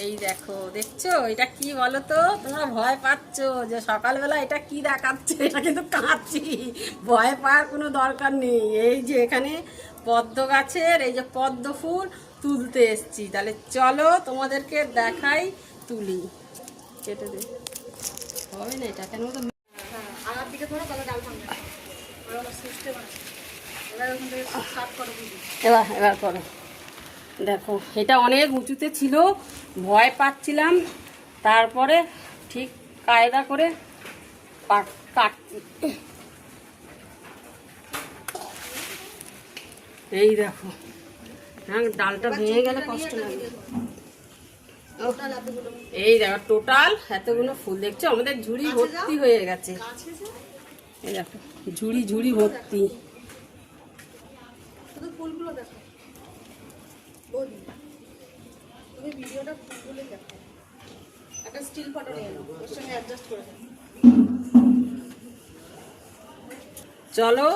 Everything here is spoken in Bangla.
এই দেখো দেখছ? এটা কি বলো তো তোমরা ভয় পাচ্ছ যে সকালবেলা এটা কি দেখাচ্ছে? এটা কিন্তু কাঁদছি। ভয় পাওয়ার কোনো দরকার নেই। এই যে এখানে পদ্ম গাছের এই যে পদ্ম ফুল তুলতে এসছি। তাহলে চলো তোমাদেরকে দেখাই তুলি। কেটে দে। হবে না এটা? কেন তো আমার দিকে ধরো তাহলে ডাল বুঝি এবার এবার করো। দেখো এটা অনেক উঁচুতে ছিল ভয় পাচ্ছিলাম। তারপরে ঠিক কায়দা করে এই দেখো হ্যাঁ ডালটা ভেঙে গেলে কষ্ট লাগে। এই দেখো টোটাল এতগুলো ফুল দেখছ? আমাদের ঝুড়ি ভর্তি হয়ে গেছে। এই দেখো ঝুড়ি ঝুড়ি ভর্তি। ফুলগুলো দেখো। বৌদি তুমি ভিডিওটা ফুলগুলো দেখো। একটা স্টিল ফটো নিয়ে নাও, ওর সঙ্গে অ্যাডজাস্ট করে চলো।